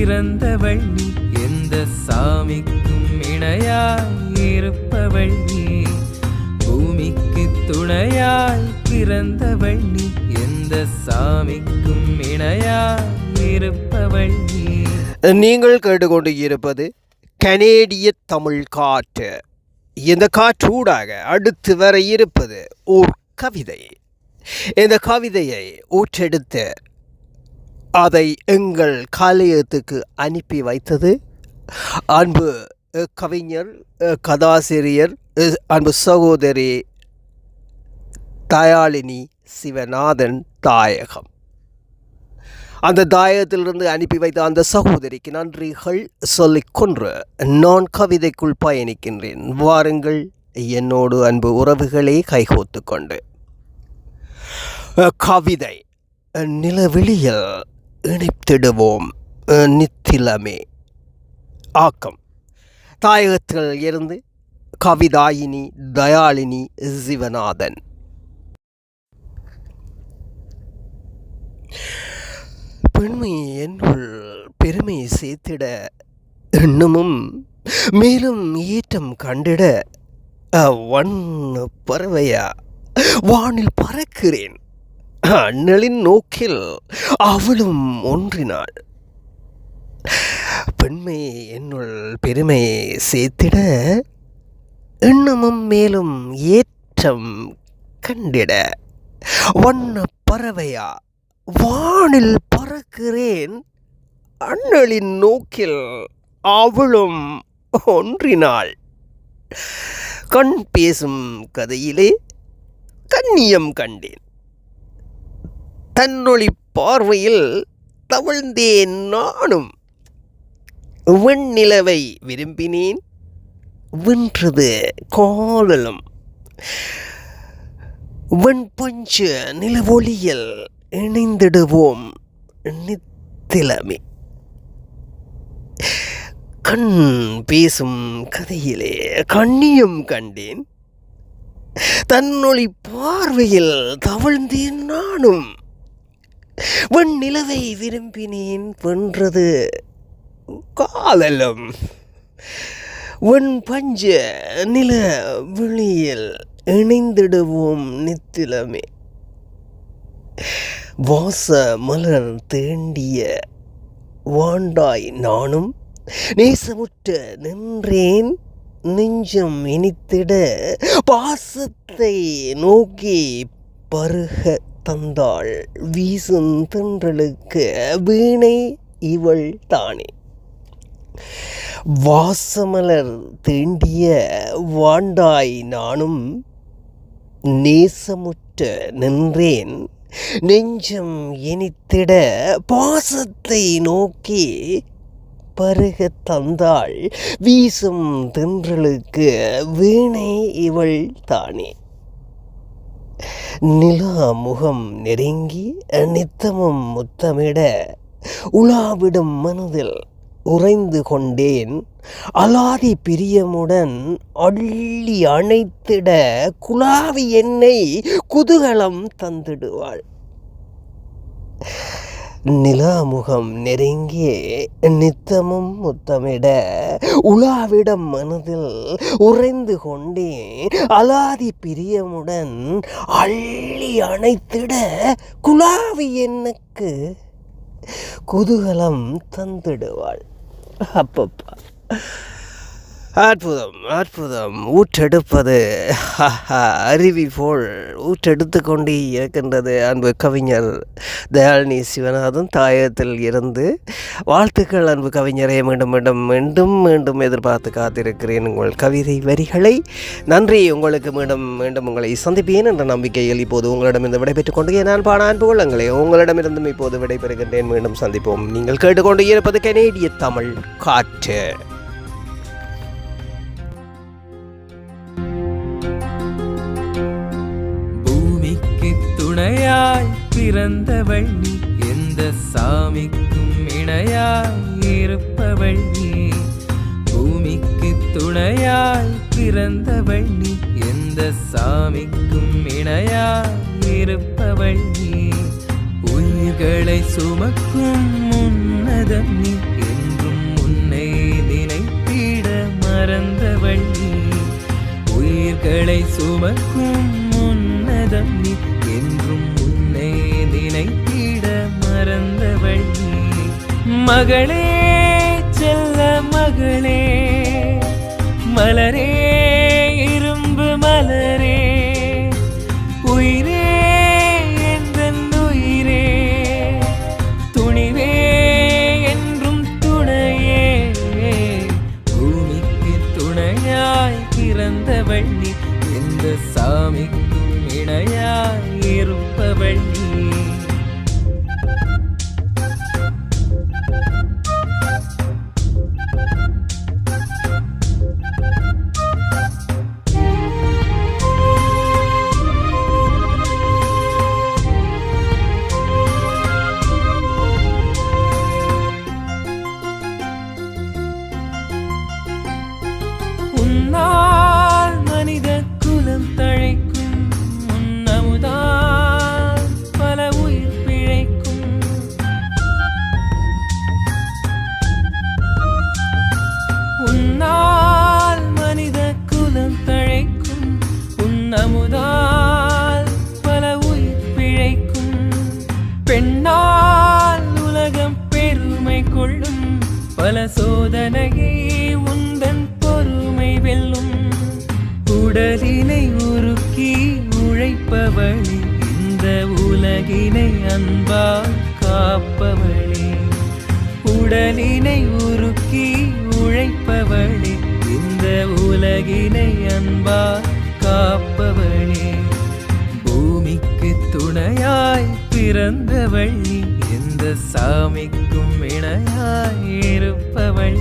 சிறந்தவள் நீ. எந்த சாமிக்கும் இணையாய் இருப்பவள் நீ. பூமிக்கு துணையாய் பிறந்தவள் நீ. எந்த சாமிக்கும் இணையாய் இருப்பவள் நீ. நீங்கள் கேட்டுக்கொண்டு இருப்பது கனேடிய தமிழ் காற்று. இந்த காற்றூடாக அடுத்து வர இருப்பது ஓர் கவிதை. இந்த கவிதையை ஊற்றெடுத்து அதை எங்கள் காலையத்துக்கு அனுப்பி வைத்தது. அன்பு கவிஞர் கதாசிரியர் அன்பு சகோதரி தயாளினி சிவநாதன் தாயகம். அந்த தாயகத்திலிருந்து அனுப்பி வைத்த அந்த சகோதரிக்கு நன்றிகள் சொல்லிக்கொன்று நான் கவிதைக்குள் பயணிக்கின்றேன். வாருங்கள் என்னோடு அன்பு உறவுகளே கைகோத்து கொண்டு. கவிதை நிலவெளியில் இணைத்திடுவோம் நித்திலமே. ஆக்கம். தாயகத்தில் இருந்து கவிதாயினி தயாளினி சிவநாதன். பெண்மை என்னுள் பெருமை சேர்த்திட எண்ணமும் மேலும் ஏற்றம் கண்டிட வன் பறவையா? வானில் பறக்கிறேன். அண்ணலின் நோக்கில் அவளும் ஒன்றினாள். பெண்மை என்னுள் பெருமை சேர்த்திட எண்ணமும் மேலும் ஏற்றம் கண்டிட. வண்ண பறவையா வானில் பறக்கிறேன். அண்ணலின் நோக்கில் அவளும் ஒன்றினாள். கண் பேசும் கதையிலே கண்ணியம் கண்டேன். தன்னொளி பார்வையில் தவழ்ந்தேன் நானும். வெண்ணிலவை விரும்பினேன் வென்றது காதலும். வெண்பஞ்சு நிலவொளியில் இணைந்திடுவோம் நித்திலமே. கண் பேசும் கதையிலே கண்ணியும் கண்டேன். தன்னொளி பார்வையில் தவழ்ந்தேன் நானும். வெண்ணிலவை விரும்பினேன் வென்றது காதலும் வெண் பஞ்ச நில விழியில் இணைந்திடுவோம் நித்திலமே. வாச மலர் தேண்டிய வாண்டாய் நானும் நேசமுற்று நின்றேன். நெஞ்சம் இனித்திட பாசத்தை நோக்கி பருக தந்தாள் வீசும் தென்றலுக்கு வீணை இவள் தானே. வாசமலர் தீண்டிய வாண்டாய் நானும் நேசமுற்ற நின்றேன். நெஞ்சம் இனித்திட பாசத்தை நோக்கி பருக தந்தாள் வீசும் தென்றலுக்கு வீணை இவள் தானே. நிலா முகம் நெருங்கி நித்தமும் முத்தமிட உலாவிடும் மனதில் உறைந்து கொண்டேன். அலாதி பிரியமுடன் அள்ளி அணைத்திட குலாவி என்னை குதூகலம் தந்திடுவாள். நிலாமுகம் நெருங்கி நித்தமும் முத்தமிட உலாவிடம் மனதில் உறைந்து கொண்டே அலாதி பிரியமுடன் அள்ளி அணைத்திட குலாவி எனக்கு குதூகலம் தந்திடுவாள். அப்பப்பா. அற்புதம் அற்புதம். ஊற்றெடுப்பது அருவி போல் ஊற்றெடுத்து கொண்டே இருக்கின்றது அன்பு கவிஞர் தயாளினி சிவநாதன் தாயத்தில் இருந்து. வாழ்த்துக்கள் அன்பு கவிஞரை மீண்டும் மீண்டும் மீண்டும் மீண்டும் எதிர்பார்த்து காத்திருக்கிறேன் உங்கள் கவிதை வரிகளை. நன்றி உங்களுக்கு மீண்டும் மீண்டும் உங்களை சந்திப்பேன் என்ற நம்பிக்கையில் இப்போது உங்களிடமிருந்து விடைபெற்றுக் கொண்டு நான் பாட அன்பு உள்ளங்களே உங்களிடமிருந்தும் இப்போது விடைபெறுகின்றேன். மீண்டும் சந்திப்போம். நீங்கள் கேட்டுக்கொண்டு இருப்பது கனேடிய தமிழ் காற்று. பிறந்தவள் நீ எந்த சாமிக்கும் இணையாய் இருப்பவள் நீ பூமிக்கு துணையாய் பிறந்தவள் நீ எந்த சாமிக்கும் இணையாய் இருப்பவள் நீ உயிர்களை சுமக்கும் உன்னதம். என்றும் உன்னை நினைத்திட மறந்தவள் உயிர்களை சுமக்கும் மகளே செல்ல மகளே மலரே இரும்பு மலரே உயிரே எந்தன் உயிரே துணிவே என்றும் துணையே பூமிக்கு துணையாய் பிறந்தவள் நீ எந்த சாமிக்கும் இணையாய் இருப்பவள் நீ பல சோதனையே உந்தன் பொறுமை வெல்லும். உடலினை உருக்கி உழைப்பவளே இந்த உலகினை அன்பால் காப்பவளே. உடலினை உருக்கி உழைப்பவளே இந்த உலகினை அன்பால் காப்பவளே. பூமிக்கு துணையாய் பிறந்தவள் நீ எந்த சாமிக்கும் இணையாயிருப்பவள்.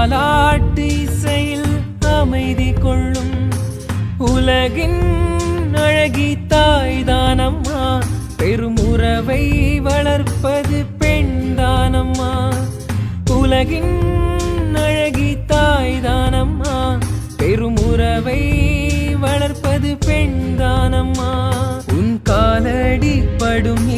தாலாட்டு இசையில் அமைதி கொள்ளும். உலகின் அழகி தாய்தானம்மா. பெருமுறவை வளர்ப்பது பெண்தானம்மா. உலகின் அழகி தாய்தானம்மா. பெருமுறவை வளர்ப்பது பெண்தானம்மா. உன் காலடி படும்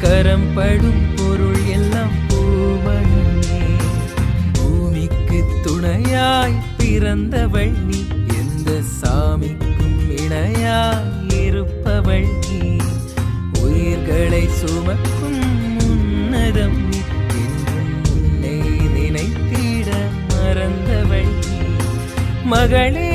கரம் படும் பொருள் எல்லாம் பூவனே பூமிக்கு துணையாய் பிறந்தவள் நீ. எந்த சாமிக்கும் இணையாய் இருப்பவள் நீ. உயிர்களை சுமக்கும் உன்னதம் நீ. என்றும் உன்னை நினைத்திட மறந்தவள் நீ. மகளே